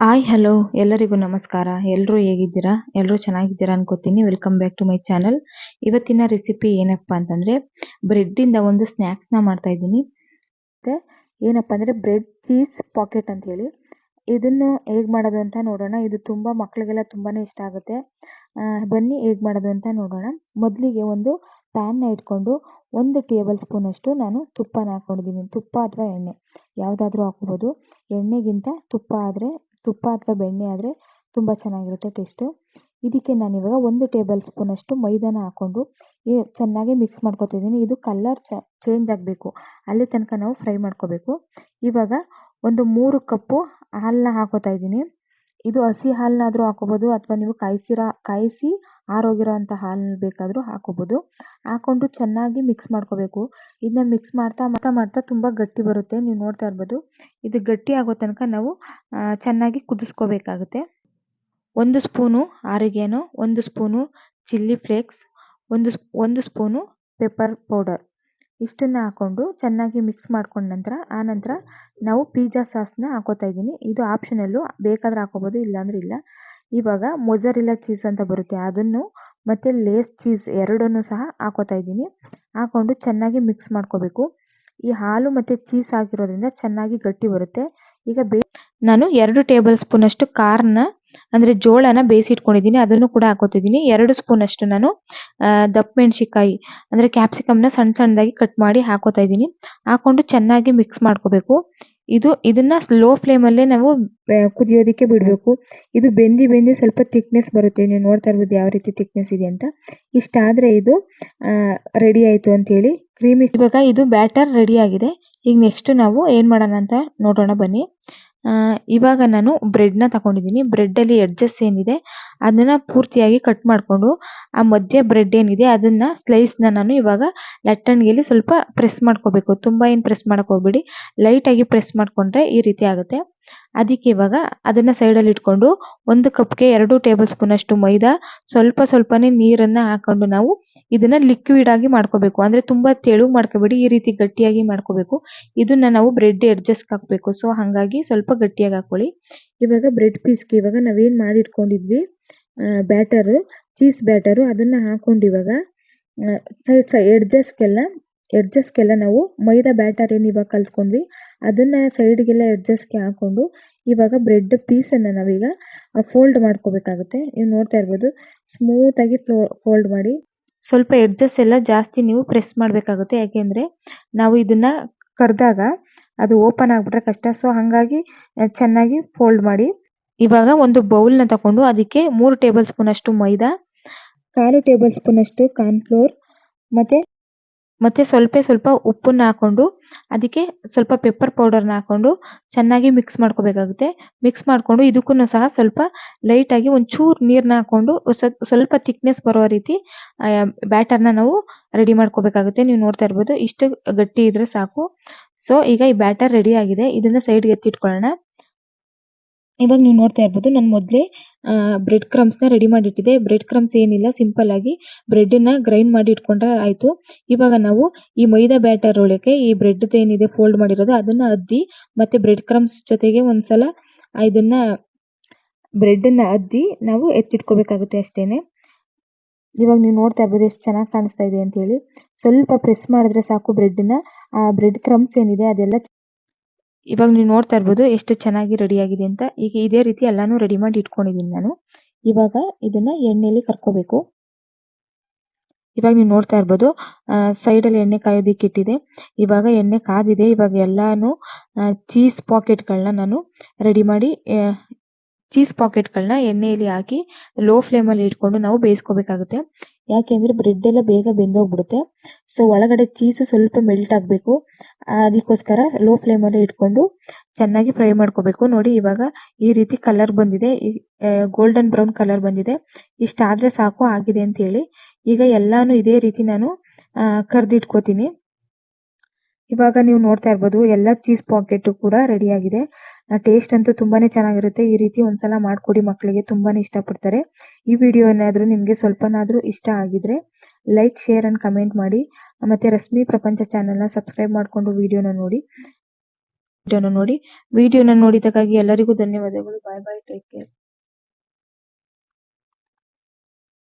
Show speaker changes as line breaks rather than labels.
Hi hello ಎಲ್ಲರಿಗೂ ನಮಸ್ಕಾರ. ಎಲ್ಲರೂ ಹೇಗಿದ್ದೀರಾ? ಎಲ್ಲರೂ ಚೆನ್ನಾಗಿದ್ದೀರಾ ಅನ್ಕೋತೀನಿ. Welcome back to my channel ಇವತ್ತಿನ ರೆಸಿಪಿ ಏನಪ್ಪ ಅಂತಂದರೆ, ಬ್ರೆಡ್ಡಿಂದ ಒಂದು ಸ್ನ್ಯಾಕ್ಸ್ನ ಮಾಡ್ತಾ ಇದ್ದೀನಿ. ಮತ್ತು ಏನಪ್ಪ ಅಂದರೆ ಬ್ರೆಡ್ ಚೀಸ್ ಪಾಕೆಟ್ ಅಂತ ಹೇಳಿ. ಇದನ್ನು ಹೇಗೆ ಮಾಡೋದು ಅಂತ ನೋಡೋಣ. ಇದು ತುಂಬ ಮಕ್ಕಳಿಗೆಲ್ಲ ತುಂಬಾ ಇಷ್ಟ ಆಗುತ್ತೆ. ಬನ್ನಿ ಹೇಗೆ ಮಾಡೋದು ಅಂತ ನೋಡೋಣ. ಮೊದಲಿಗೆ ಒಂದು ಪ್ಯಾನ್ನ ಇಟ್ಕೊಂಡು ಒಂದು ಟೇಬಲ್ ಸ್ಪೂನಷ್ಟು ನಾನು ತುಪ್ಪನ ಹಾಕ್ಕೊಂಡಿದ್ದೀನಿ ತುಪ್ಪ ಅಥವಾ ಎಣ್ಣೆ. ಯಾವುದಾದ್ರೂ ಹಾಕ್ಬೋದು. ಎಣ್ಣೆಗಿಂತ ತುಪ್ಪ ಆದರೆ ತುಪ್ಪ ಅಥವಾ ಬೆಣ್ಣೆ ಆದರೆ ತುಂಬ ಚೆನ್ನಾಗಿರುತ್ತೆ ಟೇಸ್ಟು ಇದಕ್ಕೆ ನಾನಿವಾಗ ಒಂದು ಟೇಬಲ್ ಸ್ಪೂನಷ್ಟು ಮೈದಾನ ಹಾಕ್ಕೊಂಡು ಚೆನ್ನಾಗಿ ಮಿಕ್ಸ್ ಮಾಡ್ಕೊತಿದ್ದೀನಿ ಇದು ಕಲರ್ ಚೇಂಜ್ ಆಗಬೇಕು. ಅಲ್ಲಿ ತನಕ ನಾವು ಫ್ರೈ ಮಾಡ್ಕೋಬೇಕು. ಇವಾಗ ಒಂದು ಮೂರು ಕಪ್ಪು ಹಾಲನ್ನ ಹಾಕೋತಾ ಇದ್ದೀನಿ. ಇದು ಹಸಿ ಹಾಲನ್ನಾದರೂ ಹಾಕೋಬೋದು ಅಥವಾ ನೀವು ಕಾಯಿಸಿರೋ, ಕಾಯಿಸಿ ಆರೋಗಿರೋ ಅಂಥ ಹಾಲು ಬೇಕಾದರೂ ಹಾಕೋಬೋದು. ಹಾಕ್ಕೊಂಡು ಚೆನ್ನಾಗಿ ಮಿಕ್ಸ್ ಮಾಡ್ಕೋಬೇಕು. ಇದನ್ನ ಮಿಕ್ಸ್ ಮಾಡ್ತಾ ಮಾಡ್ತಾ ಮಾಡ್ತಾ ತುಂಬ ಗಟ್ಟಿ ಬರುತ್ತೆ. ನೀವು ನೋಡ್ತಾ ಇರ್ಬೋದು. ಇದು ಗಟ್ಟಿ ಆಗೋ ತನಕ ನಾವು ಚೆನ್ನಾಗಿ ಕುದಿಸ್ಕೋಬೇಕಾಗುತ್ತೆ. ಒಂದು ಸ್ಪೂನು ಆರಿಗೇನೋ, ಒಂದು ಸ್ಪೂನು ಚಿಲ್ಲಿ ಫ್ಲೇಕ್ಸ್, ಒಂದು ಒಂದು ಸ್ಪೂನು ಪೆಪ್ಪರ್ ಪೌಡರ್. ಇಷ್ಟನ್ನು ಹಾಕ್ಕೊಂಡು ಚೆನ್ನಾಗಿ ಮಿಕ್ಸ್ ಮಾಡ್ಕೊಂಡ ನಂತರ, ಆ ನಂತರ ನಾವು ಪಿಜ್ಜಾ ಸಾಸ್ನ ಹಾಕೋತಾ ಇದ್ದೀನಿ. ಇದು ಆಪ್ಷನಲ್ಲು ಬೇಕಾದ್ರೆ ಹಾಕೋಬೋದು, ಇಲ್ಲಾಂದ್ರೆ ಇಲ್ಲ. ಇವಾಗ ಮೊಜರಿಲ್ಲ ಚೀಸ್ ಅಂತ ಬರುತ್ತೆ, ಅದನ್ನು ಮತ್ತು ಲೇಸ್ ಚೀಸ್ ಎರಡನ್ನೂ ಸಹ ಹಾಕೋತಾ ಇದ್ದೀನಿ. ಹಾಕ್ಕೊಂಡು ಚೆನ್ನಾಗಿ ಮಿಕ್ಸ್ ಮಾಡ್ಕೋಬೇಕು. ಈ ಹಾಲು ಮತ್ತು ಚೀಸ್ ಹಾಕಿರೋದ್ರಿಂದ ಚೆನ್ನಾಗಿ ಗಟ್ಟಿ ಬರುತ್ತೆ. ಈಗ ಬೇ ನಾನು ಎರಡು ಟೇಬಲ್ ಸ್ಪೂನಷ್ಟು ಕಾರ್ನ ಅಂದರೆ ಜೋಳನ ಬೇಯಿಸಿಟ್ಕೊಂಡಿದ್ದೀನಿ, ಅದನ್ನು ಕೂಡ ಹಾಕೋತಿದ್ದೀನಿ. ಎರಡು ಸ್ಪೂನ್ ಅಷ್ಟು ನಾನು ದಪ್ಪ ಮೆಣಸಿಕಾಯಿ ಕ್ಯಾಪ್ಸಿಕಮ್ನ ಸಣ್ಣ ಸಣ್ಣದಾಗಿ ಕಟ್ ಮಾಡಿ ಹಾಕೋತಾ ಇದ್ದೀನಿ. ಹಾಕೊಂಡು ಚೆನ್ನಾಗಿ ಮಿಕ್ಸ್ ಮಾಡ್ಕೋಬೇಕು. ಇದು, ಇದನ್ನ ಸ್ಲೋ ಫ್ಲೇಮ್ ಅಲ್ಲೇ ನಾವು ಕುದಿಯೋದಿಕ್ಕೆ ಬಿಡಬೇಕು. ಇದು ಬೆಂದಿ ಬೆಂದಿ ಸ್ವಲ್ಪ ಥಿಕ್ನೆಸ್ ಬರುತ್ತೆ. ನೀವು ನೋಡ್ತಾ ಇರ್ಬೋದು ಯಾವ ರೀತಿ ಥಿಕ್ನೆಸ್ ಇದೆ ಅಂತ. ಇಷ್ಟಾದರೆ ಇದು ರೆಡಿ ಆಯಿತು ಅಂತೇಳಿ. ಕ್ರೀಮಿ ಇವಾಗ ಇದು ಬ್ಯಾಟರ್ ರೆಡಿ ಆಗಿದೆ. ಈಗ ನೆಕ್ಸ್ಟ್ ನಾವು ಏನು ಮಾಡೋಣ ಅಂತ ನೋಡೋಣ ಬನ್ನಿ. ಆ, ಇವಾಗ ನಾನು ಬ್ರೆಡ್ನ ತಗೊಂಡಿದ್ದೀನಿ ಬ್ರೆಡ್ಡಲ್ಲಿ ಎಡ್ಜಸ್ ಏನಿದೆ ಅದನ್ನ ಪೂರ್ತಿಯಾಗಿ ಕಟ್ ಮಾಡ್ಕೊಂಡು ಆ ಮಧ್ಯ ಬ್ರೆಡ್ ಏನಿದೆ ಅದನ್ನ ಸ್ಲೈಸ್ನ ನಾನು ಇವಾಗ ಲಟ್ಟಣಿಗೆಯಲ್ಲಿ ಸ್ವಲ್ಪ ಪ್ರೆಸ್ ಮಾಡ್ಕೋಬೇಕು. ತುಂಬ ಏನ್ ಪ್ರೆಸ್ ಮಾಡಕ್ ಹೋಗ್ಬೇಡಿ. ಆಗಿ ಪ್ರೆಸ್ ಮಾಡ್ಕೊಂಡ್ರೆ ಈ ರೀತಿ ಆಗುತ್ತೆ. ಅದಕ್ಕೆ ಇವಾಗ ಅದನ್ನ ಸೈಡಲ್ಲಿ ಇಟ್ಕೊಂಡು ಒಂದು ಕಪ್ಗೆ ಎರಡು ಟೇಬಲ್ ಸ್ಪೂನ್ ಅಷ್ಟು ಮೈದಾ, ಸ್ವಲ್ಪ ಸ್ವಲ್ಪನೇ ನೀರನ್ನ ಹಾಕೊಂಡು ನಾವು ಇದನ್ನ ಲಿಕ್ವಿಡ್ ಆಗಿ ಮಾಡ್ಕೋಬೇಕು. ಅಂದ್ರೆ ತುಂಬಾ ತೆಳು ಮಾಡ್ಕೋಬೇಡಿ, ಈ ರೀತಿ ಗಟ್ಟಿಯಾಗಿ ಮಾಡ್ಕೋಬೇಕು. ಇದನ್ನ ನಾವು ಬ್ರೆಡ್ ಎಡ್ಜಸ್ಗೆ ಹಾಕ್ಬೇಕು. ಸೊ ಹಾಗಾಗಿ ಸ್ವಲ್ಪ ಗಟ್ಟಿಯಾಗಿ ಹಾಕೊಳ್ಳಿ. ಇವಾಗ ಬ್ರೆಡ್ ಪೀಸ್ಗೆ ಇವಾಗ ನಾವೇನ್ ಮಾಡಿ ಇಟ್ಕೊಂಡಿದ್ವಿ ಬ್ಯಾಟರ್ ಚೀಸ್ ಬ್ಯಾಟರ್ ಅದನ್ನ ಹಾಕೊಂಡು ಇವಾಗ ಎಡ್ಜಸ್ಗೆಲ್ಲ ಎಡ್ಜಸ್ಗೆಲ್ಲ ನಾವು ಮೈದಾ ಬ್ಯಾಟರ್ ಏನು ಇವಾಗ ಕಲ್ತ್ಕೊಂಡ್ವಿ. ಅದನ್ನ ಸೈಡ್ಗೆಲ್ಲ ಎಡ್ಜಸ್ಟ್ಗೆ ಹಾಕೊಂಡು ಇವಾಗ ಬ್ರೆಡ್ ಪೀಸನ್ನು ನಾವೀಗ ಫೋಲ್ಡ್ ಮಾಡ್ಕೋಬೇಕಾಗುತ್ತೆ. ನೀವು ನೋಡ್ತಾ ಇರ್ಬೋದು ಸ್ಮೂತಾಗಿ ಫೋಲ್ಡ್ ಮಾಡಿ. ಸ್ವಲ್ಪ ಎಡ್ಜಸ್ ಎಲ್ಲ ಜಾಸ್ತಿ ನೀವು ಪ್ರೆಸ್ ಮಾಡಬೇಕಾಗುತ್ತೆ. ಯಾಕೆಂದರೆ ನಾವು ಇದನ್ನ ಕರೆದಾಗ ಅದು ಓಪನ್ ಆಗಿಬಿಟ್ರೆ ಕಷ್ಟ. ಸೊ ಹಾಗಾಗಿ ಚೆನ್ನಾಗಿ ಫೋಲ್ಡ್ ಮಾಡಿ. ಇವಾಗ ಒಂದು ಬೌಲ್ನ ತಗೊಂಡು ಅದಕ್ಕೆ ಮೂರು ಟೇಬಲ್ ಸ್ಪೂನ್ ಅಷ್ಟು ಮೈದಾ, ಕಾಲು ಟೇಬಲ್ ಸ್ಪೂನ್ ಅಷ್ಟು ಕಾರ್ನ್ಫ್ಲೋರ್ ಮತ್ತೆ ಮತ್ತೆ ಸ್ವಲ್ಪ ಸ್ವಲ್ಪ ಉಪ್ಪನ್ನ ಹಾಕೊಂಡು, ಅದಕ್ಕೆ ಸ್ವಲ್ಪ ಪೆಪ್ಪರ್ ಪೌಡರ್ನ ಹಾಕೊಂಡು ಚೆನ್ನಾಗಿ ಮಿಕ್ಸ್ ಮಾಡ್ಕೋಬೇಕಾಗುತ್ತೆ. ಮಿಕ್ಸ್ ಮಾಡ್ಕೊಂಡು ಇದಕ್ಕೂ ಸಹ ಸ್ವಲ್ಪ ಲೈಟಾಗಿ ಒಂಚೂರು ನೀರನ್ನ ಹಾಕೊಂಡು ಸ್ವಲ್ಪ ಥಿಕ್ನೆಸ್ ಬರೋ ರೀತಿ ಬ್ಯಾಟರ್ನ ನಾವು ರೆಡಿ ಮಾಡ್ಕೋಬೇಕಾಗುತ್ತೆ. ನೀವು ನೋಡ್ತಾ ಇರ್ಬೋದು, ಇಷ್ಟು ಗಟ್ಟಿ ಇದ್ರೆ ಸಾಕು. ಸೊ ಈಗ ಈ ಬ್ಯಾಟರ್ ರೆಡಿ ಆಗಿದೆ. ಇದನ್ನ ಸೈಡ್ಗೆ ಎತ್ತಿಟ್ಕೊಳ್ಳೋಣ. ಇವಾಗ ನೀವು ನೋಡ್ತಾ ಇರ್ಬೋದು, ನಾನು ಮೊದಲೇ ಬ್ರೆಡ್ ಕ್ರಮ್ಸ್ನ ರೆಡಿ ಮಾಡಿ ಇಟ್ಟಿದೆ ಬ್ರೆಡ್ ಕ್ರಮ್ಸ್ ಏನಿಲ್ಲ ಸಿಂಪಲ್ ಆಗಿ ಬ್ರೆಡ್ನ ಗ್ರೈಂಡ್ ಮಾಡಿ ಇಟ್ಕೊಂಡ್ರೆ ಆಯ್ತು. ಇವಾಗ ನಾವು ಈ ಮೈದಾ ಬ್ಯಾಟರ್ ಒಳಗೆ ಈ ಬ್ರೆಡ್ ಏನಿದೆ ಫೋಲ್ಡ್ ಮಾಡಿರೋದು, ಅದನ್ನ ಅದ್ದಿ ಮತ್ತೆ ಬ್ರೆಡ್ ಕ್ರಮ್ಸ್ ಜೊತೆಗೆ ಒಂದ್ಸಲ ಇದನ್ನ ಇದನ್ನ ಬ್ರೆಡ್ನ ಅದ್ದಿ ನಾವು ಎತ್ತಿಟ್ಕೋಬೇಕಾಗುತ್ತೆ ಅಷ್ಟೇನೆ. ಇವಾಗ ನೀವು ನೋಡ್ತಾ ಇರ್ಬೋದು ಎಷ್ಟು ಚೆನ್ನಾಗಿ ಕಾಣಿಸ್ತಾ ಇದೆ ಅಂತ ಹೇಳಿ ಸ್ವಲ್ಪ ಪ್ರೆಸ್ ಮಾಡಿದ್ರೆ ಸಾಕು ಬ್ರೆಡ್ನ ಆ ಬ್ರೆಡ್ ಕ್ರಮ್ಸ್ ಏನಿದೆ ಅದೆಲ್ಲ ಇವಾಗ ನೀವು ನೋಡ್ತಾ ಇರ್ಬೋದು ಎಷ್ಟು ಚೆನ್ನಾಗಿ ರೆಡಿ ಆಗಿದೆ ಅಂತ. ಈಗ ಇದೇ ರೀತಿ ಎಲ್ಲಾನು ರೆಡಿ ಮಾಡಿ ಇಟ್ಕೊಂಡಿದ್ದೀನಿ ನಾನು. ಇವಾಗ ಇದನ್ನ ಎಣ್ಣೆಯಲ್ಲಿ ಕರ್ಕೋಬೇಕು. ಇವಾಗ ನೀವು ನೋಡ್ತಾ ಇರ್ಬೋದು ಅಲ್ಲಿ ಎಣ್ಣೆ ಕಾಯೋದಿಕ್ಕೆ ಇಟ್ಟಿದೆ. ಇವಾಗ ಎಣ್ಣೆ ಕಾದಿದೆ. ಇವಾಗ ಎಲ್ಲಾನು ಚೀಸ್ ಪಾಕೆಟ್ಗಳನ್ನ ನಾನು ರೆಡಿ ಮಾಡಿ ಚೀಸ್ ಪಾಕೆಟ್ಗಳನ್ನ ಎಣ್ಣೆಯಲ್ಲಿ ಹಾಕಿ ಲೋ ಫ್ಲೇಮ್ ಅಲ್ಲಿ ಇಟ್ಕೊಂಡು ನಾವು ಬೇಯಿಸ್ಕೋಬೇಕಾಗುತ್ತೆ. ಯಾಕೆಂದ್ರೆ ಬ್ರೆಡ್ ಎಲ್ಲ ಬೇಗ ಬೆಂದೋಗ್ಬಿಡುತ್ತೆ. ಸೊ ಒಳಗಡೆ ಚೀಸ್ ಸ್ವಲ್ಪ ಮೆಲ್ಟ್ ಆಗ್ಬೇಕು. ಅದಕ್ಕೋಸ್ಕರ ಲೋ ಫ್ಲೇಮ್ ಅಲ್ಲಿ ಇಟ್ಕೊಂಡು ಚೆನ್ನಾಗಿ ಫ್ರೈ ಮಾಡ್ಕೋಬೇಕು. ನೋಡಿ, ಇವಾಗ ಈ ರೀತಿ ಕಲರ್ ಬಂದಿದೆ. ಗೋಲ್ಡನ್ ಬ್ರೌನ್ ಕಲರ್ ಬಂದಿದೆ. ಇಷ್ಟಾದ್ರೆ ಸಾಕು, ಆಗಿದೆ ಅಂತ ಹೇಳಿ ಈಗ ಎಲ್ಲಾನು ಇದೇ ರೀತಿ ನಾನು ಕರ್ದಿಟ್ಕೋತೀನಿ. ಇವಾಗ ನೀವು ನೋಡ್ತಾ ಇರ್ಬೋದು, ಎಲ್ಲ ಚೀಸ್ ಪಾಕೆಟ್ ಕೂಡ ರೆಡಿ ಆಗಿದೆ. ಟೇಸ್ಟ್ ಅಂತೂ ತುಂಬಾನೇ ಚೆನ್ನಾಗಿರುತ್ತೆ. ಈ ರೀತಿ ಒಂದ್ಸಲ ಮಾಡ್ಕೊಡಿ ಮಕ್ಕಳಿಗೆ ತುಂಬಾನೇ ಇಷ್ಟಪಡ್ತಾರೆ. ಈ ವಿಡಿಯೋ ಏನಾದರೂ ನಿಮಗೆ ಸ್ವಲ್ಪನಾದ್ರೂ ಇಷ್ಟ ಆಗಿದ್ರೆ ಲೈಕ್ ಶೇರ್ ಅಂಡ್ ಕಮೆಂಟ್ ಮಾಡಿ. ಮತ್ತೆ ರಶ್ಮಿ ಪ್ರಪಂಚ ಚಾನೆಲ್ನ ಸಬ್ಸ್ಕ್ರೈಬ್ ಮಾಡಿಕೊಂಡು ವಿಡಿಯೋನ ನೋಡಿ. ವಿಡಿಯೋನ ನೋಡಿ. ವಿಡಿಯೋನ ನೋಡಿದಕ್ಕಾಗಿ ಎಲ್ಲರಿಗೂ ಧನ್ಯವಾದಗಳು. ಬಾಯ್ ಬಾಯ್ ಟೇಕ್ ಕೇರ್